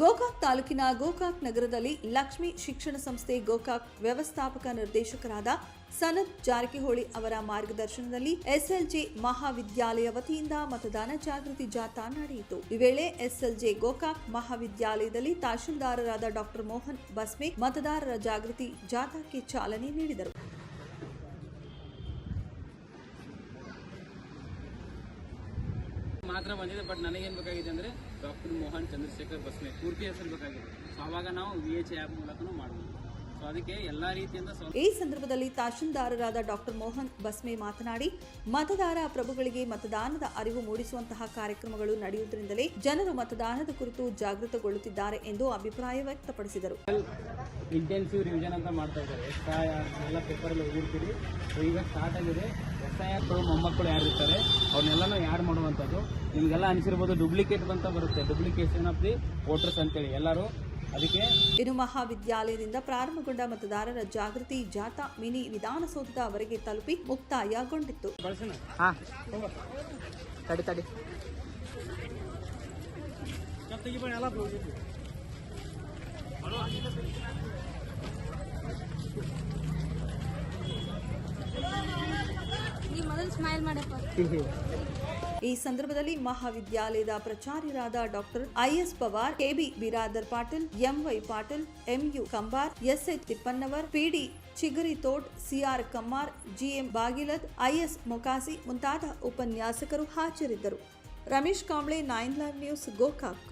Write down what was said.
ಗೋಕಾಕ್ ತಾಲೂಕಿನ ಗೋಕಾಕ್ ನಗರದಲ್ಲಿ ಲಕ್ಷ್ಮಿ ಶಿಕ್ಷಣ ಸಂಸ್ಥೆ ಗೋಕಾಕ್ ವ್ಯವಸ್ಥಾಪಕ ನಿರ್ದೇಶಕರಾದ ಸನತ್ ಜಾರಕಿಹೊಳಿ ಅವರ ಮಾರ್ಗದರ್ಶನದಲ್ಲಿ ಎಸ್ಎಲ್ಜೆ ಮಹಾವಿದ್ಯಾಲಯ ವತಿಯಿಂದ ಮತದಾನ ಜಾಗೃತಿ ಜಾಥಾ ನಡೆಯಿತು. ಈ ವೇಳೆ ಎಸ್ಎಲ್ಜೆ ಗೋಕಾಕ್ ಮಹಾವಿದ್ಯಾಲಯದಲ್ಲಿ ತಹಶೀಲ್ದಾರರಾದ ಡಾಕ್ಟರ್ ಮೋಹನ್ ಬಸ್ಮೆ ಮತದಾರರ ಜಾಗೃತಿ ಜಾಥಾಕ್ಕೆ ಚಾಲನೆ ನೀಡಿದರು. ಮಾತ್ರ ಬಂದಿದೆ ಬಟ್ ನನಗೇನು ಬೇಕಾಗಿದೆ ಅಂದರೆ ಡಾಕ್ಟರ್ ಮೋಹನ್ ಚಂದ್ರಶೇಖರ್ ಬಸ್ಮೆ ಪೂರ್ತಿ ಹೆಸರು ಬೇಕಾಗಿದೆ. ಸೊ ಅವಾಗ ನಾವು ವಿ ಎಚ್ ಆ್ಯಪ್ ಮೂಲಕನೂ ಮಾಡ್ಬೋದು. ಈ ಸಂದರ್ಭದಲ್ಲಿ ತಹಶೀಲ್ದಾರರಾದ ಡಾಕ್ಟರ್ ಮೋಹನ್ ಬಸ್ಮೆ ಮಾತನಾಡಿ ಮತದಾರ ಪ್ರಭುಗಳಿಗೆ ಮತದಾನದ ಅರಿವು ಮೂಡಿಸುವಂತಹ ಕಾರ್ಯಕ್ರಮಗಳು ನಡೆಯುವುದರಿಂದಲೇ ಜನರು ಮತದಾನದ ಕುರಿತು ಜಾಗೃತಗೊಳ್ಳುತ್ತಿದ್ದಾರೆ ಎಂದು ಅಭಿಪ್ರಾಯ ವ್ಯಕ್ತಪಡಿಸಿದರು. ಇಂಟೆನ್ಸಿವ್ ರಿವಿಷನ್ ಅಂತ ಮಾಡ್ತಾ ಇದ್ದಾರೆ. ಎಸ್ಐ ಎಲ್ಲ ಪೇಪರಲ್ಲಿ ಓದಿರ್ತೀರಿ ಸೊ ಈಗ ಸ್ಟಾರ್ಟ್ ಆಗಿದೆ. ಎಸ್ ಐ ಆರ್ ಮೊಮ್ಮಕ್ಕಳು ಯಾರು ಇರ್ತಾರೆ ಅವ್ರನ್ನೆಲ್ಲನೂ ಯಾರು ಮಾಡುವಂಥದ್ದು? ನಿಮಗೆಲ್ಲ ಅನಿಸಿರ್ಬೋದು ಡೂಪ್ಲಿಕೇಟ್ ಅಂತ ಬರುತ್ತೆ. ಡುಪ್ಲಿಕೇಶನ್ ಆಫ್ ದಿ ವೋಟರ್ಸ್ ಅಂತೇಳಿ. ಎಲ್ಲರೂ ಅದಕ್ಕೆ ಇನ್ನು ಮಹಾವಿದ್ಯಾಲಯದಿಂದ ಪ್ರಾರಂಭಗೊಂಡ ಮತದಾರರ ಜಾಗೃತಿ ಜಾಥಾ ಮಿನಿ ವಿಧಾನಸೌಧದವರೆಗೆ ತಲುಪಿ ಮುಕ್ತಾಯಗೊಂಡಿತ್ತು. ಸ್ಮೈಲ್ ಮಾಡಪ್ಪ. ಈ ಸಂದರ್ಭದಲ್ಲಿ ಮಹಾವಿದ್ಯಾಲಯದ ಪ್ರಾಚಾರ್ಯರಾದ doctor I S Pawar, K B Biradar Patil, M Y Patil, M U Kambar S H Tippannavar P D Chigari Tot C R Kammar, G M Bagilat, I S Mokasi ಮುಂತಾದ ಉಪನ್ಯಾಸಕರು ಹಾಜರಿದ್ದರು. Ramesh Kamble, nine live news, Gokak.